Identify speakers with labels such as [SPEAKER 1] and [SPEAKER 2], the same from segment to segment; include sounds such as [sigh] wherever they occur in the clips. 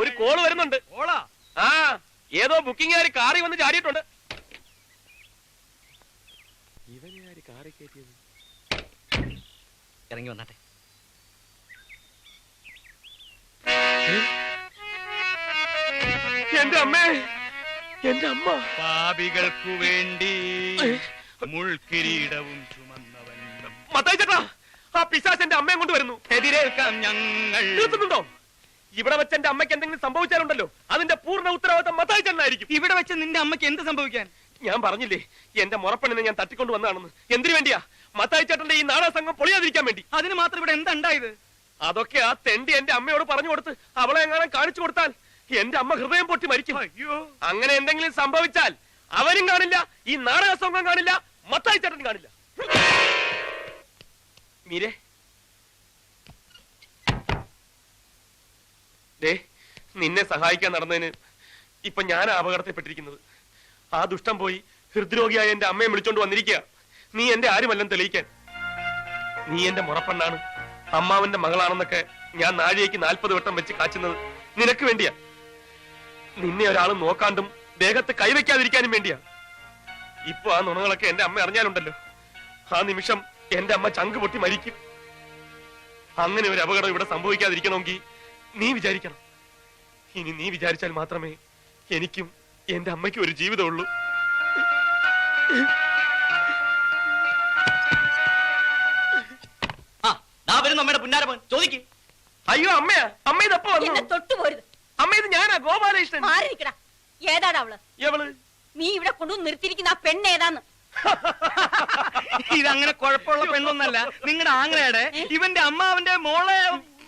[SPEAKER 1] ഒരു കോൾ വരുന്നുണ്ട്. ആ ഏതോ ബുക്കിംഗ് കാരി കാറി വന്ന് ചാടിയിട്ടുണ്ട്.
[SPEAKER 2] ഇറങ്ങി വന്നാട്ടെ.
[SPEAKER 1] എന്റെ അമ്മേ. എന്റെ അമ്മ.
[SPEAKER 2] പാപികൾക്കു വേണ്ടി മുൾക്കിരീടവും ചുമന്നവൻ.
[SPEAKER 1] മത്തായി ചേട്ടാ ആ പിശാസ് എന്റെ അമ്മയും കൊണ്ടുവരുന്നു
[SPEAKER 2] എതിരേൽക്കാം ഞങ്ങൾ
[SPEAKER 1] നിർത്തുന്നുണ്ടോ? ഇവിടെ വെച്ച് എന്റെ അമ്മയ്ക്ക് എന്തെങ്കിലും സംഭവിച്ചാലുണ്ടല്ലോ? അതിന്റെ പൂർണ ഉത്തരവാദിത്തം മത്തായി ചേട്ടനായിരിക്കും.
[SPEAKER 2] ഇവിടെ വെച്ച് നിന്റെ അമ്മയ്ക്ക് എന്ത് സംഭവിക്കാൻ?
[SPEAKER 1] ഞാൻ പറഞ്ഞില്ലേ എന്റെ മുറപ്പെണ്ണിനെ ഞാൻ തട്ടിക്കൊണ്ട് വന്നതാണെന്ന്. എന്തിനു വേണ്ടിയാ? മത്തായി ചേട്ടന്റെ ഈ നാടക സംഘം പൊളിയാതിരിക്കാൻ വേണ്ടി.
[SPEAKER 2] അതിന് മാത്രം ഇവിടെ എന്താ ഉണ്ടായത്?
[SPEAKER 1] അതൊക്കെ ആ തെണ്ടി എന്റെ അമ്മയോട് പറഞ്ഞു കൊടുത്ത് അവളെ എങ്ങാനും കാണിച്ചു കൊടുത്താൽ എന്റെ അമ്മ ഹൃദയം പൊട്ടി മരിക്കും.
[SPEAKER 2] അയ്യോ.
[SPEAKER 1] അങ്ങനെ എന്തെങ്കിലും സംഭവിച്ചാൽ അവരും കാണില്ല ഈ നാടക സംഘം കാണില്ല മത്തായി ചേട്ടൻ കാണില്ല. മീരെ ദേ നിന്നെ സഹായിക്കാൻ നടന്നതിന് ഇപ്പൊ ഞാൻ അപകടത്തിൽപ്പെട്ടിരിക്കുന്നത്. ആ ദുഷ്ടം പോയി ഹൃദ്രോഗിയായ എന്റെ അമ്മയെ വിളിച്ചോണ്ട് വന്നിരിക്കുക. നീ എന്റെ ആരുമല്ലെന്ന് തെളിയിക്കാൻ. നീ എന്റെ മുറപ്പെണ്ണാണ്. അമ്മാവന്റെ മകളാണെന്നൊക്കെ ഞാൻ നാഴികയ്ക്ക് നാൽപ്പത് വട്ടം വെച്ച് കാച്ചുന്നത് നിനക്ക് വേണ്ടിയാ. നിന്നെ ഒരാൾ നോക്കാണ്ടും ദേഹത്ത് കൈവയ്ക്കാതിരിക്കാനും വേണ്ടിയാ. ഇപ്പൊ ആ നുണങ്ങളൊക്കെ എന്റെ അമ്മ അറിഞ്ഞാലുണ്ടല്ലോ. ആ നിമിഷം എന്റെ അമ്മ ചങ്ക് പൊട്ടി മരിക്കും. അങ്ങനെ ഒരു അപകടം ഇവിടെ സംഭവിക്കാതിരിക്കണമെങ്കിൽ നീ വിചാരിക്കണം. ഇനി നീ വിചാരിച്ചാൽ മാത്രമേ എനിക്കും എന്റെ അമ്മയ്ക്കും ഒരു ജീവിതമുള്ളൂ.
[SPEAKER 2] അമ്മയുടെ ചോദിക്ക്.
[SPEAKER 1] അയ്യോ അമ്മയാ അമ്മ
[SPEAKER 3] എന്നെ
[SPEAKER 1] അമ്മ ഇത് ഞാനാ ഗോപാലകൃഷ്ണൻ.
[SPEAKER 3] അവൾ?
[SPEAKER 1] എവൾ
[SPEAKER 3] നീ ഇവിടെ കൊണ്ടുവന്ന് നിർത്തിയിരിക്കുന്ന ആ പെണ്ണ് ഏതാന്ന്?
[SPEAKER 2] ഇതങ്ങനെ കുഴപ്പമുള്ള പെണ്ണൊന്നല്ല. നിങ്ങളുടെ ആങ്ങളയുടെ ഇവന്റെ അമ്മാവന്റെ മോളെ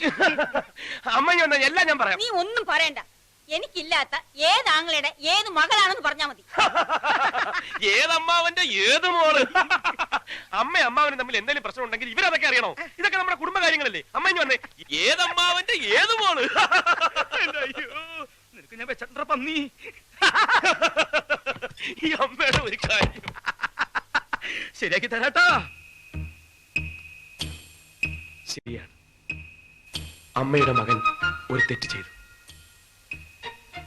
[SPEAKER 2] [laughs]
[SPEAKER 1] അമ്മ ഇങ്ങ് എല്ലാം ഞാൻ പറയാം.
[SPEAKER 3] നീ ഒന്നും പറയണ്ട. എനിക്കില്ലാത്ത ഏത് ആങ്ങളുടെ ഏത് മകളാണെന്ന് പറഞ്ഞാ മതി. [laughs]
[SPEAKER 1] ഏതമ്മാവന്റെ ഏത് മോൾ? [laughs] അമ്മ അമ്മാവനും തമ്മിൽ എന്തെങ്കിലും പ്രശ്നം ഉണ്ടെങ്കിൽ ഇവരതൊക്കെ അറിയണോ? ഇതൊക്കെ നമ്മുടെ കുടുംബ കാര്യങ്ങളല്ലേ. അമ്മയും വന്നേ ഏതമ്മാവന്റെ ഏത് മോൾ?
[SPEAKER 2] നിനക്ക് ഞാൻ വെച്ചിട്ടുണ്ടോ പന്നി?
[SPEAKER 1] ഈ അമ്മയുടെ ഒരു കാര്യം.
[SPEAKER 2] ശരിയാക്കി തരാട്ടാ.
[SPEAKER 1] ശരിയാണ്. അമ്മയുടെ മകൻ ഒരു തെറ്റ് ചെയ്തു.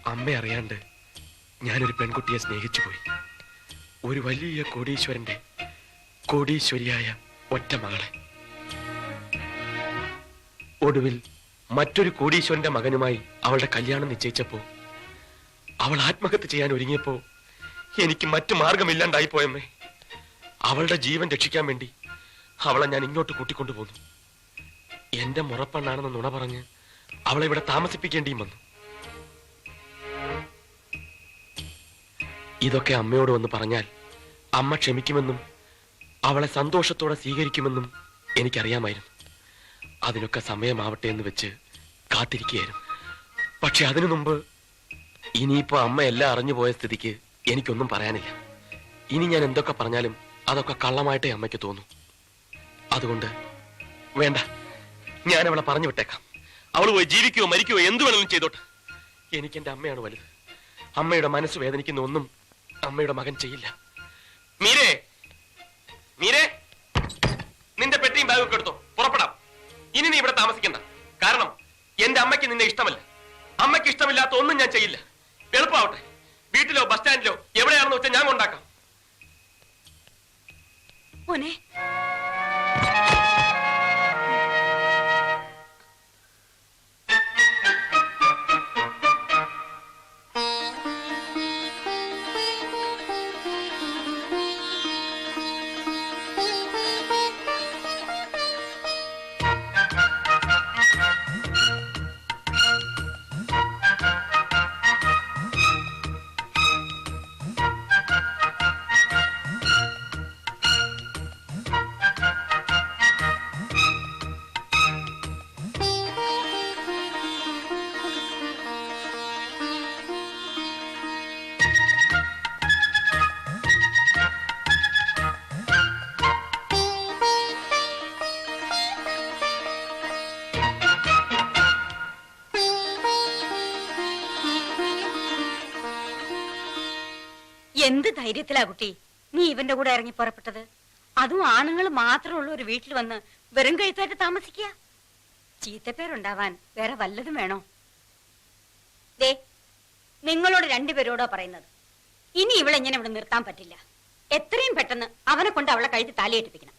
[SPEAKER 1] അമ്മ അറിയാണ്ട് ഞാനൊരു പെൺകുട്ടിയെ സ്നേഹിച്ചു പോയി. ഒരു വലിയ കോടീശ്വരന്റെ കോടീശ്വരിയായ ഒറ്റ മകളെ. ഒടുവിൽ മറ്റൊരു കോടീശ്വരന്റെ മകനുമായി അവളുടെ കല്യാണം നിശ്ചയിച്ചപ്പോ അവൾ ആത്മഹത്യ ചെയ്യാൻ ഒരുങ്ങിയപ്പോ എനിക്ക് മറ്റു മാർഗമില്ലാണ്ടായി പോയമ്മേ അവളുടെ ജീവൻ രക്ഷിക്കാൻ വേണ്ടി അവളെ ഞാൻ ഇങ്ങോട്ട് കൂട്ടിക്കൊണ്ടുപോന്നു. എന്റെ മുറപ്പെണ്ണാണെന്ന് നുണ പറഞ്ഞ് അവളെ ഇവിടെ താമസിപ്പിക്കേണ്ടിയും വന്നു. ഇതൊക്കെ അമ്മയോട് വന്ന് പറഞ്ഞാൽ അമ്മ ക്ഷമിക്കുമെന്നും അവളെ സന്തോഷത്തോടെ സ്വീകരിക്കുമെന്നും എനിക്കറിയാമായിരുന്നു. അതിനൊക്കെ സമയമാവട്ടെ എന്ന് വെച്ച് കാത്തിരിക്കുകയായിരുന്നു. പക്ഷെ അതിനു മുമ്പ് ഇനിയിപ്പോ അമ്മ എല്ലാം അറിഞ്ഞു പോയ സ്ഥിതിക്ക് എനിക്കൊന്നും പറയാനില്ല. ഇനി ഞാൻ എന്തൊക്കെ പറഞ്ഞാലും അതൊക്കെ കള്ളമായിട്ടേ അമ്മയ്ക്ക് തോന്നും. അതുകൊണ്ട് വേണ്ട. ഞാൻ അവളെ പറഞ്ഞു വിട്ടേക്കാം. അവൾ പോയി ജീവിക്കുകയോ മരിക്കുകയോ എന്ത് വേണമെങ്കിലും ചെയ്തോട്ടെ. എനിക്ക് എന്റെ അമ്മയാണ് വലുത്. അമ്മയുടെ മനസ്സ് വേദനിക്കുന്ന ഒന്നും അമ്മയുടെ മകൻ ചെയ്യില്ല. മീരേ മീരേ നിന്റെ പെട്ടിയും ബാഗൊക്കെ എടുത്തോ. പുറപ്പെടാം. ഇനി നീ ഇവിടെ താമസിക്കണ്ട. കാരണം എന്റെ അമ്മയ്ക്ക് നിന്നെ ഇഷ്ടമല്ല. അമ്മയ്ക്ക് ഇഷ്ടമില്ലാത്ത ഒന്നും ഞാൻ ചെയ്യില്ല. എളുപ്പമാവട്ടെ. വീട്ടിലോ ബസ് സ്റ്റാൻഡിലോ എവിടെയാണെന്ന് വെച്ചാൽ ഞാൻ കൊണ്ടാക്കാം.
[SPEAKER 3] എന്ത് ധൈര്യത്തിലാ കുട്ടി? നീ ഇവന്റെ കൂടെ ഇറങ്ങി പുറപ്പെട്ടത്? അതും ആണുങ്ങൾ മാത്രമുള്ള ഒരു വീട്ടിൽ വന്ന് വെറും കഴുത്തായിട്ട് താമസിക്കുക? ചീത്തപ്പേരുണ്ടാവാൻ വേറെ വല്ലതും വേണോ? ദേ നിങ്ങളോട് രണ്ടുപേരോടോ പറയുന്നത്. ഇനി ഇവളെ ഇങ്ങനെ ഇവിടെ നിർത്താൻ പറ്റില്ല. എത്രയും പെട്ടെന്ന് അവനെ കൊണ്ട് അവളെ കഴുതി താലിയേറ്റിപ്പിക്കണം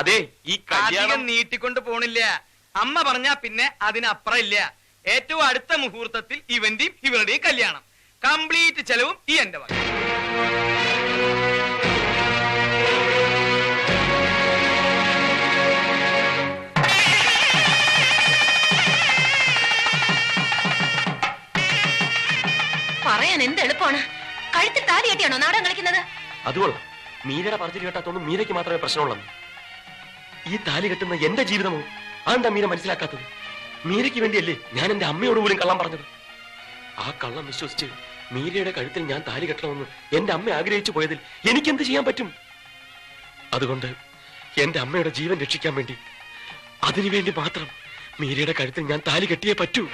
[SPEAKER 1] അതെ ഈ കല്യാണം
[SPEAKER 2] നീട്ടിക്കൊണ്ട് പോണില്ല. അമ്മ പറഞ്ഞാ പിന്നെ അതിനപ്പുറം ഇല്ല. ഏറ്റവും അടുത്ത മുഹൂർത്തത്തിൽ ഇവന്റെയും ഇവരുടെയും കല്യാണം. കംപ്ലീറ്റ് ചെലവും ഈ എന്റെ വക.
[SPEAKER 4] പറയാൻ എന്ത് എളുപ്പമാണ്? കഴുത്തിൽ താലി കെട്ടിയാണോ നാടകം കളിക്കുന്നത്?
[SPEAKER 1] അതുകൊള്ളാം മീരയുടെ പറഞ്ഞു കേട്ടാത്തൊന്നും മീരയ്ക്ക് മാത്രമേ പ്രശ്നമുള്ളൂ. ഈ താലി കെട്ടുന്ന എന്റെ ജീവിതമോ? ആണ്ട മീര മനസ്സിലാക്കാത്തത്. മീരയ്ക്ക് വേണ്ടിയല്ലേ ഞാൻ എന്റെ അമ്മയോട് പോലും കള്ളം പറഞ്ഞത്? ആ കള്ളം വിശ്വസിച്ച് മീരയുടെ കഴുത്തിൽ ഞാൻ താലി കെട്ടണമെന്ന് എന്റെ അമ്മ ആഗ്രഹിച്ചു പോയതിൽ എനിക്ക് എനിക്കെന്ത് ചെയ്യാൻ പറ്റും? അതുകൊണ്ട് എന്റെ അമ്മയുടെ ജീവൻ രക്ഷിക്കാൻ വേണ്ടി അതിനുവേണ്ടി മാത്രം മീരയുടെ കഴുത്തിൽ ഞാൻ താലി കെട്ടിയേ പറ്റൂ.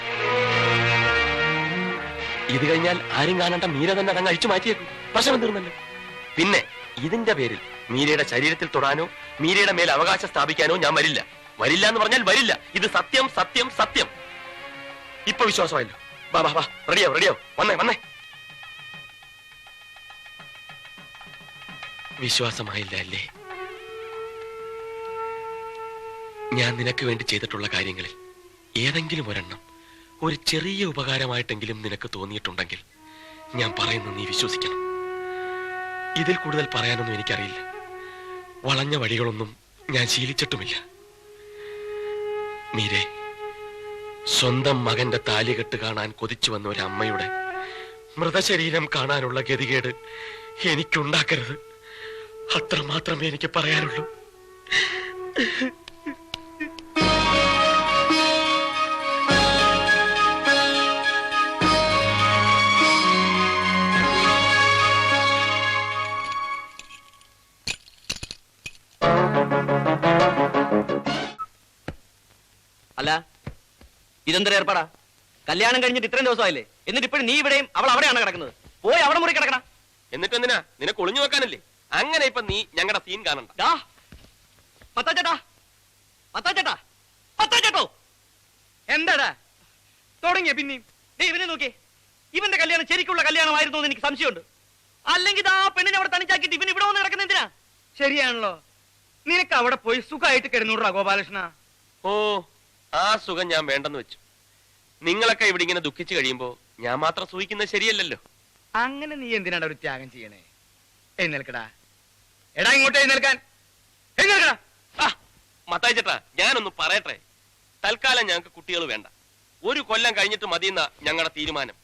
[SPEAKER 1] ഇത് കഴിഞ്ഞാൽ ആരും കാണണ്ട മീര തന്നെ അതങ്ങ് അഴിച്ചു മാറ്റിയേക്കും. പ്രശ്നം തീർന്നല്ലോ. പിന്നെ ഇതിന്റെ പേരിൽ മീരയുടെ ശരീരത്തിൽ തൊടാനോ മീരയുടെ മേൽ അവകാശം സ്ഥാപിക്കാനോ ഞാൻ വരില്ല. വരില്ല എന്ന് പറഞ്ഞാൽ വരില്ല. ഇത് സത്യം സത്യം സത്യം. ഇപ്പൊ വിശ്വാസമായല്ലോ. വാ വാ വാ. റെഡിയാവും റെഡിയാവും വന്നേ വന്നേ. വിശ്വാസമായില്ല അല്ലേ? ഞാൻ നിനക്ക് വേണ്ടി ചെയ്തിട്ടുള്ള കാര്യങ്ങളിൽ ഏതെങ്കിലും ഒരെണ്ണം ഒരു ചെറിയ ഉപകാരമായിട്ടെങ്കിലും നിനക്ക് തോന്നിയിട്ടുണ്ടെങ്കിൽ ഞാൻ പറയുന്നു നീ വിശ്വസിക്കണം. ഇതിൽ കൂടുതൽ പറയാനൊന്നും എനിക്കറിയില്ല. വളഞ്ഞ വഴികളൊന്നും ഞാൻ ശീലിച്ചിട്ടുമില്ല. മീരെ സ്വന്തം മകന്റെ താലികെട്ട് കാണാൻ കൊതിച്ചു വന്ന ഒരു അമ്മയുടെ മൃതശരീരം കാണാനുള്ള ഗതികേട് എനിക്കുണ്ടാക്കരുത്. അത്രമാത്രമേ എനിക്ക് പറയാനുള്ളൂ.
[SPEAKER 5] ഇതെന്തൊരു ഏർപ്പാടാ? കല്യാണം കഴിഞ്ഞിട്ട് ഇത്രയും ദിവസമായില്ലേ? എന്നിട്ട് ഇപ്പോഴും നീ ഇവിടെയും അവൾ അവിടെയാണ് കിടക്കുന്നത്. പോയി അവിടെ മുറി കിടക്കണം.
[SPEAKER 1] എന്നിട്ട് എന്തിനാ? നിനക്ക് ഒളിഞ്ഞു വെക്കാനല്ലേ അങ്ങനെ ഇപ്പൊ നീ ഞങ്ങളുടെ സീൻ കാണണ്ട.
[SPEAKER 5] മത്താച്ചേട്ടാ മത്താച്ചേട്ടാ മത്താച്ചേട്ടോ
[SPEAKER 2] എന്താടാ? തുടങ്ങിയ പിന്നെയും.
[SPEAKER 5] ദേ ഇവനെ നോക്കിയേ. ഇവന്റെ കല്യാണം ശരിക്കുള്ള കല്യാണമായിരുന്നു എന്ന് എനിക്ക് സംശയമുണ്ട്. അല്ലെങ്കിൽ ആ പെണ്ണിനെ അവിടെ തനിച്ചാക്കിയിട്ട് ഇവൻ ഇവിടെ വന്ന് കിടക്കുന്ന എന്തിനാ?
[SPEAKER 2] ശരിയാണല്ലോ. നിനക്ക് അവിടെ പോയി സുഖമായിട്ട് കിടന്നൂടാ ഗോപാലകൃഷ്ണ.
[SPEAKER 1] ഓ ആ സുഖം ഞാൻ വേണ്ടെന്ന് വെച്ചു. നിങ്ങളൊക്കെ ഇവിടെ ഇങ്ങനെ ദുഃഖിച്ചു കഴിയുമ്പോ ഞാൻ മാത്രം സൂഹിക്കുന്നത് ശരിയല്ലല്ലോ.
[SPEAKER 2] അങ്ങനെ നീ എന്തിനാണ് ഒരു ത്യാഗം ചെയ്യണേ? എഴുന്നേൽക്കടാ. എടാ ഇങ്ങോട്ട് എഴുന്നേൽക്കാൻ. എഴുന്നേൽക്കടാ.
[SPEAKER 1] ആ മത്തായി ചേട്ടാ ഞാനൊന്ന് പറയട്ടെ. തൽക്കാലം ഞങ്ങൾക്ക് കുട്ടികൾ വേണ്ട. ഒരു കൊല്ലം കഴിഞ്ഞിട്ട് മതിയെന്ന ഞങ്ങളുടെ തീരുമാനം.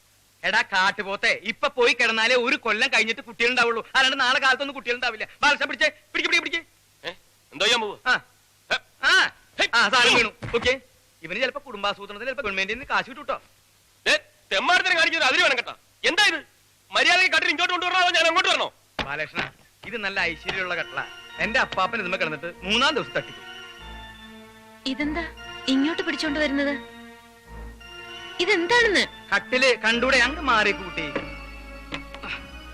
[SPEAKER 2] എടാ കാട്ടുപോത്തെ ഇപ്പൊ പോയി കിടന്നാലേ ഒരു കൊല്ലം കഴിഞ്ഞിട്ട് കുട്ടികളുണ്ടാവുള്ളൂ. അല്ലാണ്ട് നാളെ കാലത്തൊന്നും കുട്ടികളുണ്ടാവില്ല. ബാലസം പിടിച്ചേ പിടിക്ക് പിടിക്ക് പിടിക്ക്.
[SPEAKER 1] എന്തോ ചെയ്യാൻ പോവുക
[SPEAKER 2] ആ. ആ ആ സാധനം വീണു. ഓക്കെ. ഇവന് ചിലപ്പോ കുടുംബാസൂത്രണത്തിന് ചിലപ്പോ ഗവൺമെന്റിൽ നിന്ന് കാശ് കിട്ടൂട്ടോ.
[SPEAKER 1] തെമ്മാടത്തിന് കാണിക്കുന്നത് അതിന് വേണം കേട്ടോ. എന്താ ഇത്? മര്യാദയ്ക്ക് കട്ടിൽ ഇങ്ങോട്ട് കൊണ്ടുവരണോ ഞാൻ അങ്ങോട്ട് വരണോ?
[SPEAKER 2] ബാലകൃഷ്ണ ഇത് നല്ല ഐശ്വര്യമുള്ള കട്ടള എന്റെ അപ്പാപ്പൻ ഇതുമ്മ കിടന്നിട്ട് മൂന്നാം ദിവസം തട്ടി
[SPEAKER 4] ഇതെന്താ? ഇങ്ങോട്ട് പിടിച്ചോണ്ട് വരുന്നത്? ഇതെന്താണെന്ന്?
[SPEAKER 2] കട്ടിൽ കണ്ടൂടെ അങ്ങ് മാറി കൂട്ടി.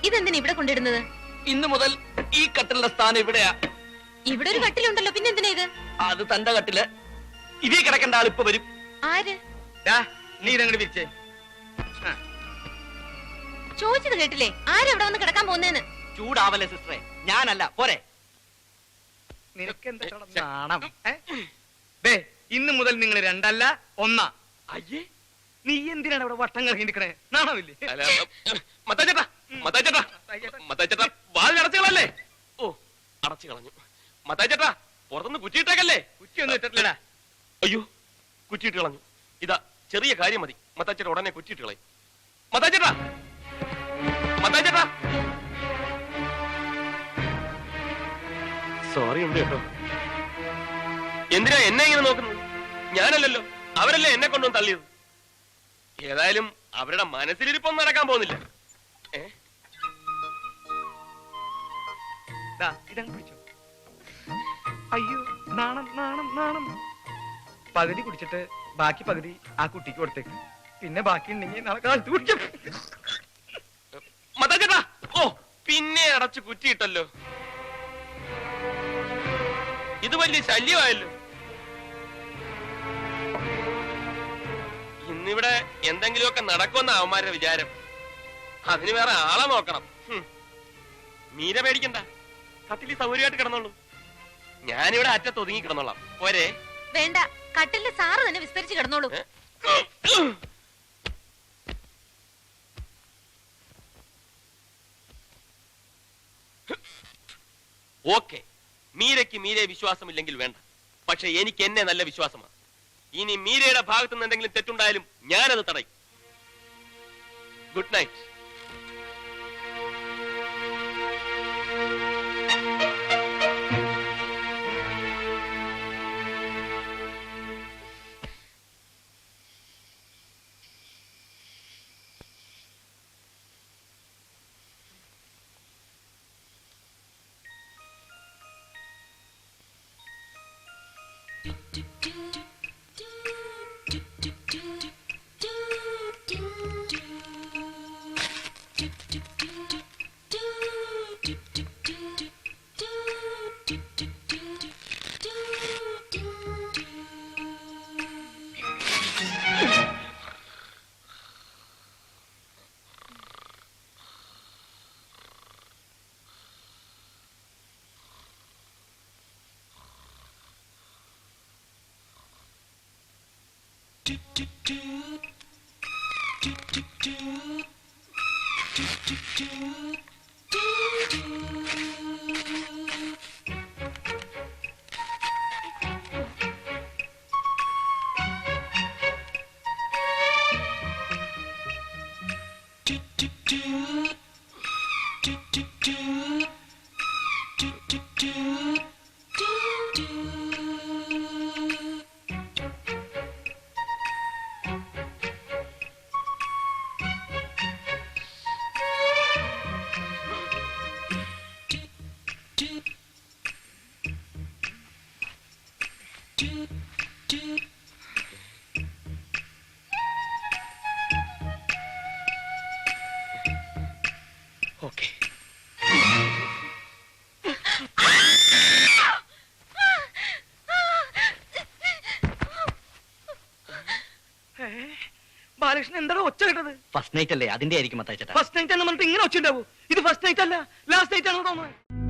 [SPEAKER 4] ഇതെന്തിനാ ഇവിടെ കൊണ്ടിടുന്നത്?
[SPEAKER 5] ഇന്ന് മുതൽ ഈ കട്ടിലിന്റെ സ്ഥാനം ഇവിടെയാ.
[SPEAKER 4] ഇവിടെ ഒരു കട്ടിലുണ്ടല്ലോ പിന്നെ എന്തിനാ ഇത്?
[SPEAKER 5] അത് തന്റെ കട്ടിൽ. ഇതേ കിടക്കേണ്ട ആൾ ഇപ്പൊ വരും.
[SPEAKER 4] ആര്?
[SPEAKER 2] ഡാ നീ ഇതങ്ങോട്ട് വിരിച്ചേ.
[SPEAKER 4] ചോദിച്ചത് കേട്ടില്ലേ? ആര് ഇവിടെ വന്ന് കിടക്കാൻ പോകുന്നേന്ന്?
[SPEAKER 5] ചൂടാവല്ലേ സിസ്റ്ററെ? ഞാനല്ല. പോരെ.
[SPEAKER 2] നിനക്കെന്താ ഇന്ന് മുതൽ നിങ്ങൾ രണ്ടല്ല ഒന്നാ.
[SPEAKER 1] അയ്യേ
[SPEAKER 2] നീ എന്തിനാണ് ഇവിടെ വട്ടം കറങ്ങി നിൽക്കണേ നാണമില്ലേ?
[SPEAKER 1] അല്ല, മത്തായി ചേട്ടാ മത്തായി ചേട്ടാ മത്തായി ചേട്ടാ വാതിൽ അടച്ചു കളല്ലേ ഓ അടച്ചു കളഞ്ഞു. മത്താച്ചേട്ടാ പുറത്തുനിന്ന് കുറ്റിയിട്ടേക്കല്ലേ
[SPEAKER 2] കുറ്റിയൊന്നും ഇട്ടിട്ടില്ലടാ.
[SPEAKER 1] അയ്യോ കുറ്റിയിട്ട് കളഞ്ഞു ഇതാ ചെറിയ കാര്യം മതി. മത്താച്ചേട്ട ഉടനെ കുറ്റിയിട്ട് കളയും മത്താച്ചേട്ടാ മത്താച്ചേട്ടാ സോറി ഉണ്ട് കേട്ടോ. എന്തിനാ എന്നെ ഇങ്ങനെ നോക്കുന്നത്? ഞാനല്ലല്ലോ. അവരല്ലേ എന്നെ കൊണ്ടുവന്ന് തള്ളിയത്? ഏതായാലും അവരുടെ മനസ്സിലിരിപ്പൊന്നും നടക്കാൻ പോകുന്നില്ല.
[SPEAKER 2] ഇതങ്ങ് പിടിച്ചോ. അയ്യോ നാണം നാണം നാണം. പകുതി കുടിച്ചിട്ട് ബാക്കി പകുതി ആ കുട്ടിക്ക് കൊടുത്തേക്ക്. പിന്നെ ബാക്കി ഉണ്ടെങ്കിൽ നാളെ കാലത്ത് കുടിക്കും.
[SPEAKER 1] ഓ പിന്നെ അടച്ചു കുറ്റിയിട്ടല്ലോ. ഇത് വലിയ ശല്യമായല്ലോ. ഇന്നിവിടെ എന്തെങ്കിലുമൊക്കെ നടക്കുമെന്ന അവന്മാരുടെ വിചാരം. അതിന് വേറെ ആളെ നോക്കണം. മീര പേടിക്കണ്ട. കത്തിലി സൗകര്യമായിട്ട് കിടന്നോളൂ. ഞാനിവിടെ അറ്റത്ത് ഒതുങ്ങി കിടന്നോളാം. പോരെ.
[SPEAKER 4] വേണ്ട. കട്ടിലിൽ സാറ് തന്നെ വിസ്തരിച്ച് കിടന്നോളൂ?
[SPEAKER 1] ഓക്കെ. മീരയ്ക്ക് മീരയെ വിശ്വാസമില്ലെങ്കിൽ വേണ്ട. പക്ഷെ എനിക്ക് എന്നെ നല്ല വിശ്വാസമാണ്. ഇനി മീരയുടെ ഭാഗത്തുനിന്ന് എന്തെങ്കിലും തെറ്റുണ്ടായാലും ഞാനത് തടയും. Good night. ഓക്കെ
[SPEAKER 2] കേട്ടത്?
[SPEAKER 5] ഫസ്റ്റ് നൈറ്റ് അല്ലേ? അതിന്റെ ആയിരിക്കും
[SPEAKER 2] ഫസ്റ്റ് നൈറ്റ് എന്ന് പറഞ്ഞിട്ട് ഇങ്ങനെ വെച്ചിട്ടുണ്ടാവും ഇത് ഫസ്റ്റ് നൈറ്റ് അല്ല ലാസ്റ്റ് നൈറ്റ് ആണെന്ന് തോന്നുന്നത്.